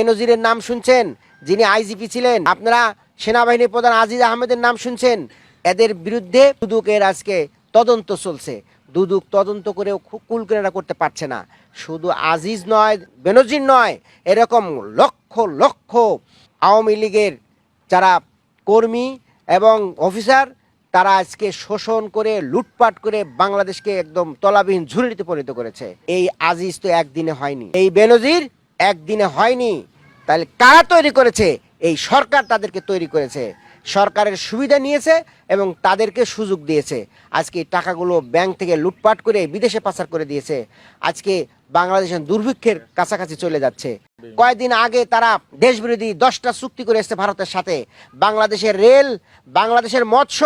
বেনজিরের নাম শুনছেন? যিনি আইজিপি ছিলেন। আপনারা সেনাবাহিনী প্রধান আজিজ আহমেদের নাম শুনছেন? এদের বিরুদ্ধে দুদুকের আজকে তদন্ত চলছে। দুদুক তদন্ত করেও কুল কেনারা করতে পারছে না। শুধু আজিজ নয়, বেনজির নয়, এরকম লক্ষ লক্ষ আওয়ামী লীগের যারা কর্মী এবং অফিসার, তারা আজকে শোষণ করে, লুটপাট করে বাংলাদেশকে একদম তলাবিহীন ঝুড়িতে পরিণত করেছে। এই আজিজ তো একদিনে হয়নি। এই বেনজির একদিনে হয়নি, তাহলে কারা তৈরি করেছে? এই সরকার তাদেরকে তৈরি করেছে। সরকারের সুবিধা নিয়েছে এবং তাদেরকে সুযোগ দিয়েছে। আজকে এই টাকাগুলো ব্যাংক থেকে লুটপাট করে বিদেশে পাচার করে দিয়েছে। আজকে বাংলাদেশের দুর্ভিক্ষের কাছাকাছি চলে যাচ্ছে। কয়েকদিন আগে তারা দেশবিরোধী দশটা চুক্তি করে এসেছে ভারতের সাথে। বাংলাদেশের রেল, বাংলাদেশের মৎস্য,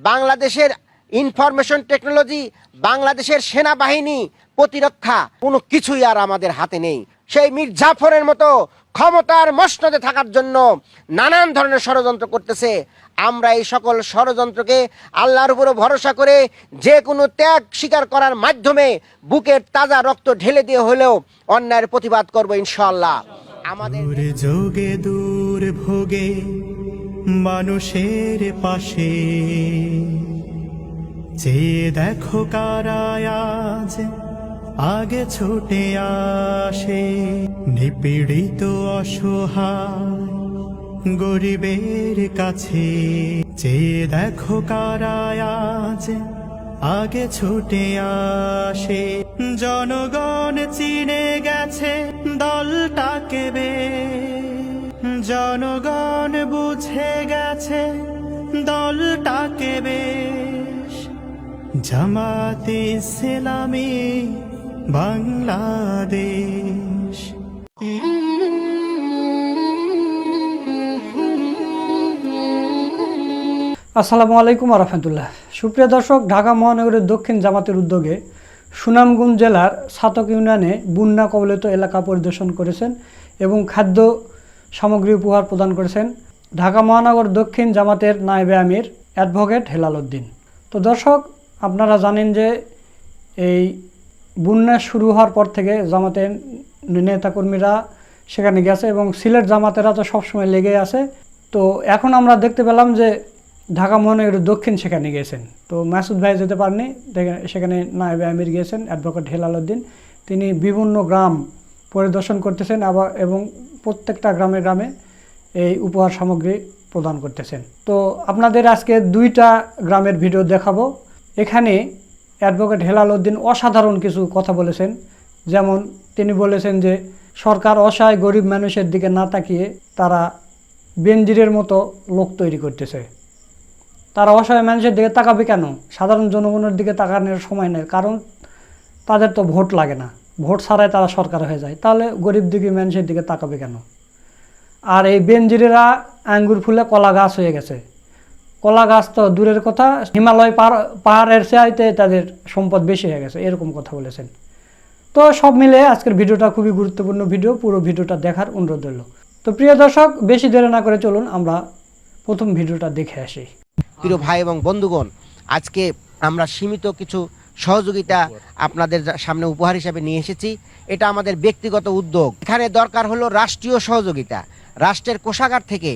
বাংলাদেশের ইনফরমেশন টেকনোলজি, বাংলাদেশের সেনাবাহিনী, প্রতিরক্ষা, কোনো কিছুই আর আমাদের হাতে নেই। সেই মীর জাফরের মতো ক্ষমতার মসনদে থাকার জন্য নানান ধরনের ষড়যন্ত্র করতেছে। আমরা এই সকল ষড়যন্ত্রকে আল্লাহর উপরে ভরসা করে যে কোনো ত্যাগ স্বীকার করার মাধ্যমে বুকের তাজা রক্ত ঢেলে দিয়ে হলেও অন্যায়ের প্রতিবাদ করব ইনশাল্লাহ আমাদের যোগে, দূর ভোগে, মানুষের পাশে। চেয়ে দেখো কারায় আজ আগে ছুটে আসে নিপীড়িত অসহায় গরিবের কাছে। চেয়ে দেখো কারায় আগে ছুটে আসে। জনগণ চিনে গেছে দলটাকে বে জনগণ বুঝে গেছে দলটাকে বেশ। জামাতে ইসলামী বাংলাদেশ। আসসালামু আলাইকুম রহমতুল্লাহ। সুপ্রিয় দর্শক, ঢাকা মহানগরের দক্ষিণ জামাতের উদ্যোগে সুনামগঞ্জ জেলার সাতক ইউনিয়নে বন্যা কবলিত এলাকা পরিদর্শন করেছেন এবং খাদ্য সামগ্রী উপহার প্রদান করেছেন ঢাকা মহানগর দক্ষিণ জামাতের নায়েবে আমির অ্যাডভোকেট হেলাল উদ্দিন। তো দর্শক, আপনারা জানেন যে এই বন্যা শুরু হওয়ার পর থেকে জামাতের নেতাকর্মীরা সেখানে গেছে এবং সিলেট জামাতেরা তো সবসময় লেগে আছে। তো এখন আমরা দেখতে পেলাম যে ঢাকা মহানগরের দক্ষিণ সেখানে গিয়েছেন। তো মাসুদ ভাই যেতে পারেনি সেখানে নায়েবে আমির গিয়েছেন, অ্যাডভোকেট হেলাল উদ্দিন। তিনি বিভিন্ন গ্রাম পরিদর্শন করতেছেন আবার এবং প্রত্যেকটা গ্রামে গ্রামে এই উপহার সামগ্রী প্রদান করতেছেন। তো আপনাদের আজকে দুইটা গ্রামের ভিডিও দেখাবো। এখানে অ্যাডভোকেট হেলাল উদ্দিন অসাধারণ কিছু কথা বলেছেন। যেমন তিনি বলেছেন যে, সরকার অসহায় গরিব মানুষের দিকে না তাকিয়ে তারা বেনজিরের মতো লোক তৈরি করতেছে। তারা অসহায় মানুষের দিকে তাকাবে কেন? সাধারণ জনগণের দিকে তাকানোর সময় নেই, কারণ তাদের তো ভোট লাগে না। ভোট ছাড়াই তারা সরকার হয়ে যায়। তাহলে গরিব দিকে মানুষের দিকে তাকাবে কেন? আর এই বেনজিরেরা আঙ্গুর ফুলে কলা গাছ হয়ে গেছে। কলা গাছ তো দূরের কথা, হিমালয় পাহাড় পাহাড়ের চাইতে তাদের সম্পদ বেশি হয়ে গেছে, এরকম কথা বলেছেন। তো সব মিলে আজকের ভিডিওটা খুবই গুরুত্বপূর্ণ ভিডিও, পুরো ভিডিওটা দেখার অনুরোধ রইল। তো প্রিয় দর্শক, বেশি দেরি না করে চলুন, আমরা প্রথম ভিডিওটা দেখে আসি। প্রিয় ভাই এবং বন্ধুগণ, আজকে আমরা সীমিত কিছু সহযোগিতা আপনাদের সামনে উপহার হিসাবে নিয়ে এসেছি। এটা আমাদের ব্যক্তিগত উদ্যোগ। এখানে দরকার হলো রাষ্ট্রীয় সহযোগিতা। রাষ্ট্রের কোষাগার থেকে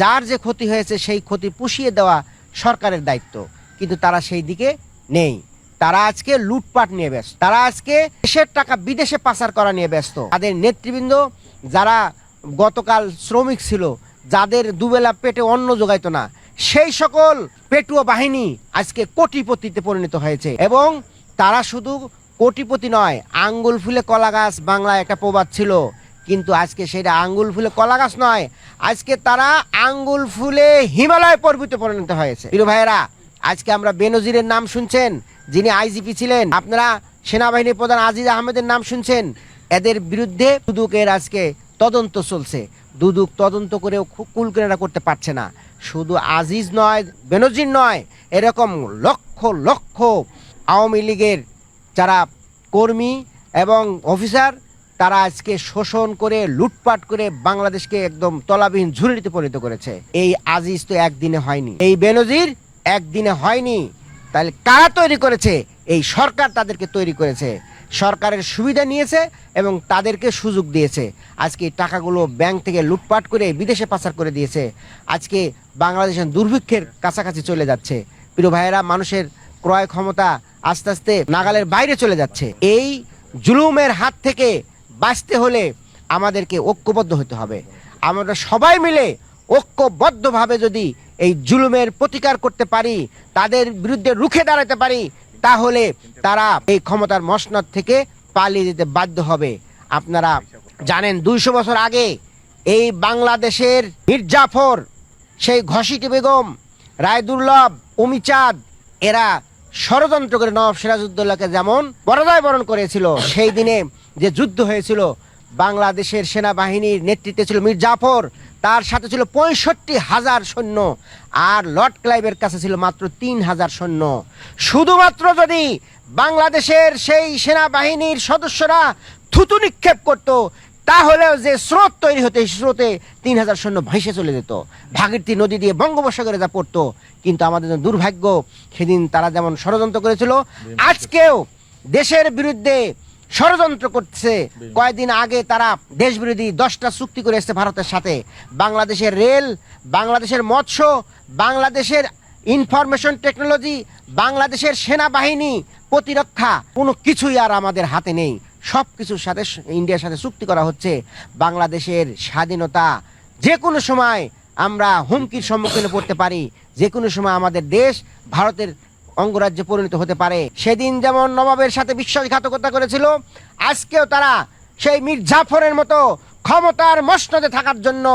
যার যে ক্ষতি হয়েছে সেই ক্ষতি পুষিয়ে দেওয়া সরকারের দায়িত্ব। কিন্তু তারা সেই দিকে নেই। তারা আজকে লুটপাট নিয়ে ব্যস্ত। তারা আজকে দেশের টাকা বিদেশে পাচার করা নিয়ে ব্যস্ত। তাদের নেতৃবৃন্দ যারা গতকাল শ্রমিক ছিল, যাদের দুবেলা পেটে অন্ন যোগাইতো না সেই সকল পেটুয়া বাহিনী আজকে কোটিপতিতে পরিণত হয়েছে। এবং তারা শুধু কোটিপতি নয়, আঙ্গুল ফুলে কলা গাছ বাংলায় একটা প্রবাদ ছিল। কিন্তু আজকে সেটা আঙ্গুল ফুলে কলা গাছ নয়, আজকে তারা আঙ্গুল ফুলে হিমালয় পর্বতে পরিণত হয়েছে। প্রিয় ভাইয়েরা, আজকে আমরা বেনজিরের নাম শুনছেন, যিনি আইজিপি ছিলেন, আপনারা সেনাবাহিনী প্রধান আজিজ আহমেদের নাম শুনছেন। এদের বিরুদ্ধে দুদুকের আজকে তদন্ত চলছে। দুদুক তদন্ত করেও খুব কুল কেনারা করতে পারছে না। শুধু আজিজ নয়, বেনজির নয়, এরকম লক্ষ লক্ষ আওয়ামী লীগের যারা কর্মী এবং অফিসার, তারা আজকে শোষণ করে, লুটপাট করে বাংলাদেশকে একদম তলাবিহীন ঝুড়িতে পরিণত করেছে। এই আজিজ তো একদিনে হয়নি। এই বেনজির একদিনে হয়নি। তাহলে কারা তৈরি করেছে? এই সরকার তাদেরকে তৈরি করেছে। সরকারের সুবিধা নিয়েছে এবং তাদেরকে সুযোগ দিয়েছে। আজকে টাকাগুলো ব্যাংক থেকে লুটপাট করে বিদেশে পাচার করে দিয়েছে। আজকে বাংলাদেশের দুর্ভিক্ষের কাছাকাছি চলে যাচ্ছে। প্রিয় ভাইয়েরা, মানুষের ক্রয় ক্ষমতা আস্তে আস্তে নাগালের বাইরে চলে যাচ্ছে। এই জুলুমের হাত থেকে বাঁচতে হলে আমাদেরকে ঐক্যবদ্ধ হতে হবে। আমরা সবাই মিলে ঐক্যবদ্ধভাবে যদি এই জুলুমের প্রতিকার করতে পারি, তাদের বিরুদ্ধে রুখে দাঁড়াতে পারি তাহলে তারা এই ক্ষমতার মসনদ থেকে পালিয়ে যেতে বাধ্য হবে। আপনারা জানেন দুইশো বছর আগে এই বাংলাদেশের মির্জাফর, সেই ঘসিটি বেগম রায়দুর্লভ অমিচাঁদ এরা ষড়যন্ত্র করে নবাব সিরাজউদ্দৌলাকে যেমন পরাজয় বরণ করেছিল, সেই দিনে যে যুদ্ধ হয়েছিল বাংলাদেশের সেনাবাহিনীর নেতৃত্বে ছিল মীর জাফর। তার সাথে ছিল পঁয়ষট্টি হাজার সৈন্য আর লর্ড ক্লাইভের কাছে ছিল মাত্র তিন হাজার সৈন্য। শুধুমাত্র যদি বাংলাদেশের সেই সেনাবাহিনীর সদস্যরা থুতু নিক্ষেপ করত তাহলেও যে স্রোত তৈরি হতে স্রোতে তিন হাজার সৈন্য ভেসে চলে যেত। ভাগীরথী নদী দিয়ে বঙ্গোপসাগরে যা পড়তো কিন্তু আমাদের দুর্ভাগ্য সেদিন তারা যেমন ষড়যন্ত্র করেছিল আজকেও দেশের বিরুদ্ধে ষড়যন্ত্র করছে। কয়েকদিন আগে তারা দেশ বিরোধী দশটা চুক্তি করে এসেছে ভারতের সাথে। বাংলাদেশের রেল বাংলাদেশের মৎস্য বাংলাদেশের ইনফরমেশন টেকনোলজি বাংলাদেশের সেনাবাহিনী প্রতিরক্ষা কোনো কিছুই আর আমাদের হাতে নেই। সব কিছুর সাথে ইন্ডিয়ার সাথে চুক্তি করা হচ্ছে। বাংলাদেশের স্বাধীনতা যে কোনো সময় আমরা হুমকির সম্মুখীন পড়তে পারি। যে কোনো সময় আমাদের দেশ ভারতের অঙ্গরাজ্যে পরিণত হতে পারে। সেদিন যেমন নবাবের সাথে বিশ্বাসঘাতকতা করেছিল, আজকেও তারা সেই মীর জাফরের মতো ক্ষমতার মসনদে থাকার জন্য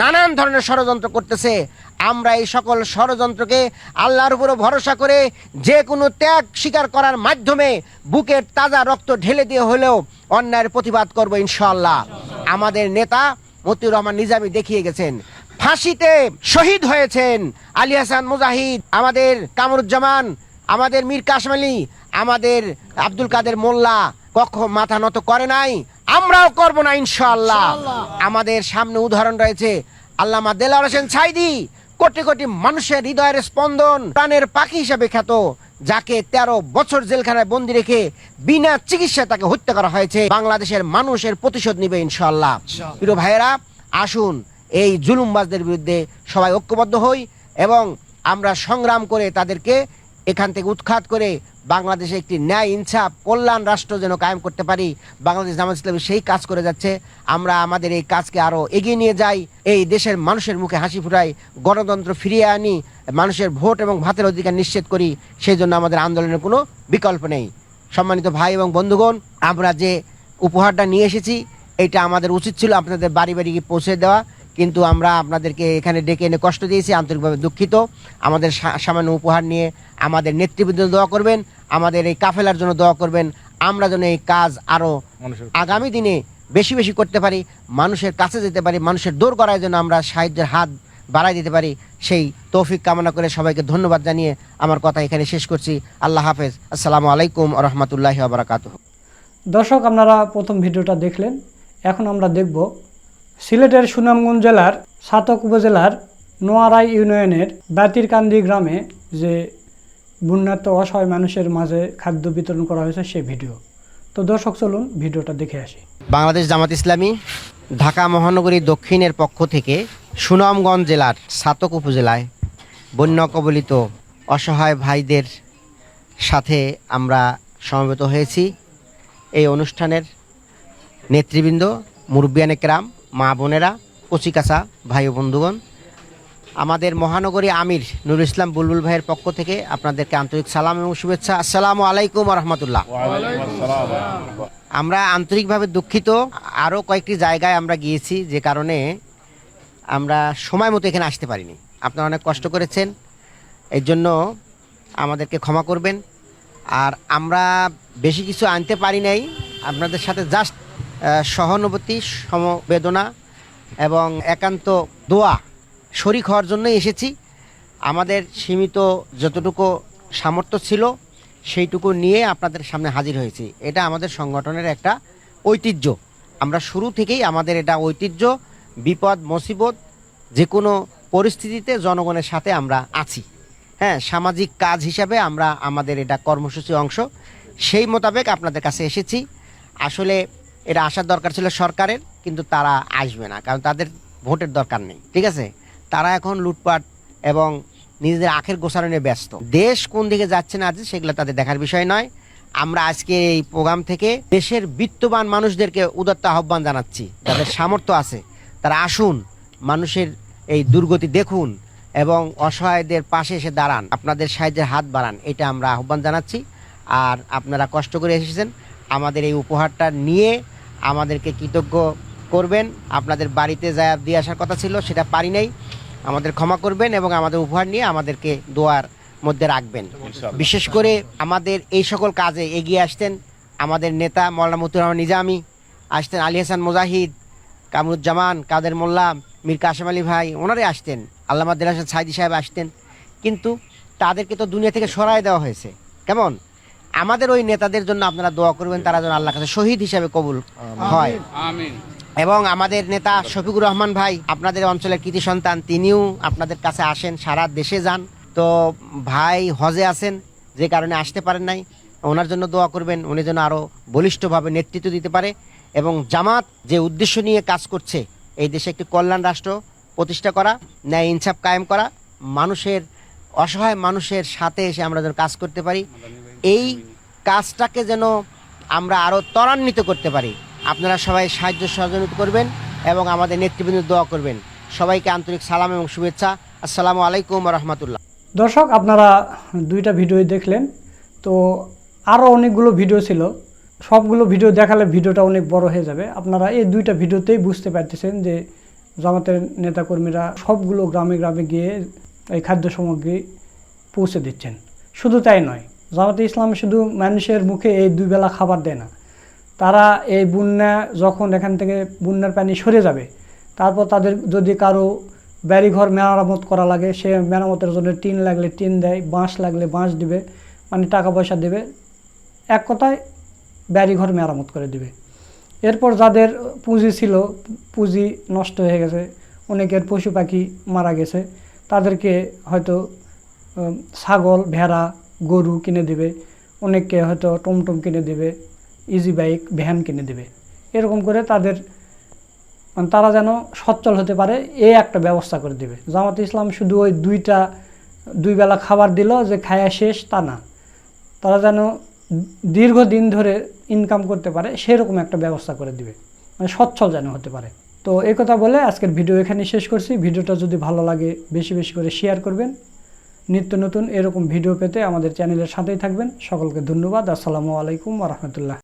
নানান ধরনের ষড়যন্ত্র করতেছে। আমরা এই সকল ষড়যন্ত্রকে আল্লাহর উপরে ভরসা করে যে কোনো ত্যাগ স্বীকার করার মাধ্যমে বুকের তাজা রক্ত ঢেলে দিয়ে হলেও অন্যায়ের প্রতিবাদ করব ইনশাল্লাহ আমাদের নেতা মতিউর রহমান নিজামী দেখিয়ে গেছেন। ফাঁসিতে শহীদ হয়েছেন আলী হাসান মুজাহিদ আমাদের কামরুজ্জামান আমাদের মীর কাসম আলী আমাদের আব্দুল কাদের মোল্লা কখন মাথা নত করে নাই আমরাও করব না ইনশাআল্লাহ। আমাদের সামনে উদাহরণ রয়েছে আল্লামা দেলাওয়ার হোসেন ছাইদি কোটি কোটি মানুষের হৃদয়ের স্পন্দন প্রাণের পাখি হিসাবে খ্যাত যাকে তেরো বছর জেলখানায় বন্দি রেখে বিনা চিকিৎসায় তাকে হত্যা করা হয়েছে। বাংলাদেশের মানুষের প্রতিশোধ নিবে ইনশাআল্লাহ। প্রিয় ভাইয়েরা আসুন এই জুলুমবাজদের বিরুদ্ধে সবাই ঐক্যবদ্ধ হই এবং আমরা সংগ্রাম করে তাদেরকে এখান থেকে উৎখাত করে বাংলাদেশে একটি ন্যায় ইনসাফ, কল্যাণ রাষ্ট্র যেন কায়েম করতে পারি। বাংলাদেশ জামাত ইসলামী সেই কাজ করে যাচ্ছে। আমরা আমাদের এই কাজকে আরও এগিয়ে নিয়ে যাই। এই দেশের মানুষের মুখে হাসি ফুটাই, গণতন্ত্র ফিরিয়ে আনি, মানুষের ভোট এবং ভাতের অধিকার নিশ্চিত করি সেই জন্য আমাদের আন্দোলনের কোনো বিকল্প নেই। সম্মানিত ভাই এবং বন্ধুগণ, আমরা যে উপহারটা নিয়ে এসেছি, এটা আমাদের উচিত ছিল আপনাদের বাড়ি বাড়ি গিয়ে পৌঁছে দেওয়া। কিন্তু আমরা আপনাদেরকে এখানে ডেকে এনে কষ্ট দিয়েছি আন্তরিকভাবে দুঃখিত। আমাদের সা- সামান্য উপহার নিয়ে আমাদের নেতৃবৃন্দ দোয়া করবেন আমাদের এই কাফেলার জন্য দোয়া করবেন। আমরা যেন এই কাজ আরও আগামী দিনে বেশি বেশি করতে পারি মানুষের কাছে যেতে পারি মানুষের দৌড় করার জন্য আমরা সাহায্যের হাত বাড়াই দিতে পারি। সেই তৌফিক কামনা করে সবাইকে ধন্যবাদ জানিয়ে আমার কথা এখানে শেষ করছি। আল্লাহ হাফেজ। আসসালামু আলাইকুম রহমতুল্লাহ বারাকাতুহ। দর্শক আপনারা প্রথম ভিডিওটা দেখলেন। এখন আমরা দেখব সিলেটের সুনামগঞ্জ জেলার সাতক উপজেলার নোয়ারাই ইউনিয়নের বাতিরকান্দি গ্রামে যে বন্যার্ত অসহায় মানুষের মাঝে খাদ্য বিতরণ করা হয়েছে, সে ভিডিও। তো দর্শক, চলুন ভিডিওটা দেখে আসি। বাংলাদেশ জামাত ইসলামী ঢাকা মহানগরী দক্ষিণের পক্ষ থেকে সুনামগঞ্জ জেলার সাতক উপজেলায় বন্য কবলিত অসহায় ভাইদের সাথে আমরা সমবেত হয়েছি। এই অনুষ্ঠানের নেতৃবৃন্দ মুরব্বিয়ানে কেরাম মা বোনেরা কচিকাচা ভাই বন্ধুগণ। আমাদের মহানগরী আমির নুরুল ইসলাম বুলবুল ভাইয়ের পক্ষ থেকে আপনাদেরকে আন্তরিক সালাম এবং শুভেচ্ছা। আসসালামু আলাইকুম রহমতুল্লাহ আমরা আন্তরিকভাবে দুঃখিত। আরও কয়েকটি জায়গায় আমরা গিয়েছি যে কারণে আমরা সময় মতো এখানে আসতে পারিনি। আপনারা অনেক কষ্ট করেছেন। এর জন্য আমাদেরকে ক্ষমা করবেন। আর আমরা বেশি কিছু আনতে পারি নাই। আপনাদের সাথে জাস্ট সহানুভূতি, সমবেদনা এবং একান্ত দোয়া শরিক হওয়ার জন্যই এসেছি। আমাদের সীমিত যতটুকু সামর্থ্য ছিল, সেইটুকু নিয়ে আপনাদের সামনে হাজির হয়েছি। এটা আমাদের সংগঠনের একটা ঐতিহ্য। আমরা শুরু থেকেই আমাদের এটা ঐতিহ্য, বিপদ, মুসিবত যে কোনো পরিস্থিতিতে জনগণের সাথে আমরা আছি। হ্যাঁ সামাজিক কাজ হিসাবে আমরা আমাদের এটা কর্মসূচি অংশ। সেই মোতাবেক আপনাদের কাছে এসেছি। আসলে এটা আসার দরকার ছিল সরকারের, কিন্তু তারা আসবে না, কারণ তাদের ভোটের দরকার নেই, ঠিক আছে? তারা এখন লুটপাট এবং নিজেদের আখের গোছানো নিয়ে ব্যস্ত। দেশ কোন দিকে যাচ্ছে না আছে সেগুলো তাদের দেখার বিষয় নয়। আমরা আজকে এই প্রোগ্রাম থেকে দেশের বিত্তবান মানুষদেরকে উদাত্ত আহ্বান জানাচ্ছি, যাদের সামর্থ্য আছে, তারা আসুন, মানুষের এই দুর্গতি দেখুন এবং অসহায়দের পাশে এসে দাঁড়ান। আপনাদের সাহায্যের হাত বাড়ান, এটা আমরা আহ্বান জানাচ্ছি। আর আপনারা কষ্ট করে এসেছেন আমাদের এই উপহারটা নিয়ে আমাদেরকে কৃতজ্ঞ করবেন। আপনাদের বাড়িতে যা দিয়ে আসার কথা ছিল সেটা পারি নাই। আমাদের ক্ষমা করবেন এবং আমাদের উপহার নিয়ে আমাদেরকে দোয়ার মধ্যে রাখবেন। বিশেষ করে আমাদের এই সকল কাজে এগিয়ে আসতেন আমাদের নেতা মৌলানা মতুর রহমান নিজামি আসতেন আলী হাসান মুজাহিদ কামরুজ্জামান কাদের মোল্লা মীর কাশেম আলী ভাই ওনারাই আসতেন। আল্লামা দিল হাসান সাইদি সাহেব আসতেন। কিন্তু তাদেরকে তো দুনিয়া থেকে সরায় দেওয়া হয়েছে। কেমন? আমাদের ওই নেতাদের জন্য আপনারা দোয়া করবেন তারা যেন আল্লাহ কাছে শহীদ হিসাবে কবুল হয়। এবং আমাদের নেতা শফিকুর রহমান ভাই আপনাদের অঞ্চলের কৃতি সন্তান তিনিও আপনাদের কাছে আসেন সারা দেশে যান। তো ভাই হজে আছেন যে কারণে আসতে পারেন নাই। ওনার জন্য দোয়া করবেন উনি যেন আরও বলিষ্ঠভাবে নেতৃত্ব দিতে পারে। এবং জামাত যে উদ্দেশ্য নিয়ে কাজ করছে এই দেশে একটি কল্যাণ রাষ্ট্র প্রতিষ্ঠা করা ন্যায় ইনসাফ কায়েম করা মানুষের অসহায় মানুষের সাথে এসে আমরা যেন কাজ করতে পারি। এই কাজটাকে যেন আমরা আরও ত্বরান্বিত করতে পারি। আপনারা সবাই সাহায্য সহযোগিতা করবেন এবং আমাদের নেতৃবৃন্দ দোয়া করবেন। সবাইকে আন্তরিক সালাম এবং শুভেচ্ছা। আসসালামু আলাইকুম রহমতুল্লাহ। দর্শক, আপনারা দুইটা ভিডিও দেখলেন। তো আরও অনেকগুলো ভিডিও ছিল। সবগুলো ভিডিও দেখালে ভিডিওটা অনেক বড় হয়ে যাবে। আপনারা এই দুইটা ভিডিওতেই বুঝতে পারতেছেন যে জামাতের নেতাকর্মীরা সবগুলো গ্রামে গ্রামে গিয়ে এই খাদ্য সামগ্রী পৌঁছে দিচ্ছেন। শুধু তাই নয় জামাতে ইসলাম শুধু মানুষের মুখে এই দুই বেলা খাবার দেয় না। তারা এই বন্যা যখন এখান থেকে বন্যার পানি সরে যাবে, তারপর তাদের যদি কারও বাড়িঘর মেরামত করা লাগে, সে মেরামতের জন্য টিন লাগলে টিন দেয়, বাঁশ লাগলে বাঁশ দিবে মানে টাকা পয়সা দেবে, এক কথায় বাড়িঘর মেরামত করে দিবে। এরপর যাদের পুঁজি ছিল, পুঁজি নষ্ট হয়ে গেছে, অনেকের পশু পাখি মারা গেছে, তাদেরকে হয়তো ছাগল, ভেড়া গরু কিনে দেবে, অনেককে হয়তো টমটম কিনে দেবে ইজি বাইক ভ্যান কিনে দেবে। এরকম করে তাদের মানে তারা যেন সচ্ছল হতে পারে এই একটা ব্যবস্থা করে দিবে। জামাত ইসলাম শুধু ওই দুইটা, দুই বেলা খাবার দিল যে খায়া শেষ, তা না। তারা যেন দীর্ঘদিন ধরে ইনকাম করতে পারে, সেরকম একটা ব্যবস্থা করে দিবে। মানে সচ্ছল যেন হতে পারে। তো এই কথা বলে আজকের ভিডিও এখানে শেষ করছি। ভিডিওটা যদি ভালো লাগে, বেশি বেশি করে শেয়ার করবেন। নিত্য নতুন এরকম ভিডিও পেতে আমাদের চ্যানেলের সাথেই থাকবেন। সকলকে ধন্যবাদ। আসসালামু আলাইকুম রহমতুল্লাহ।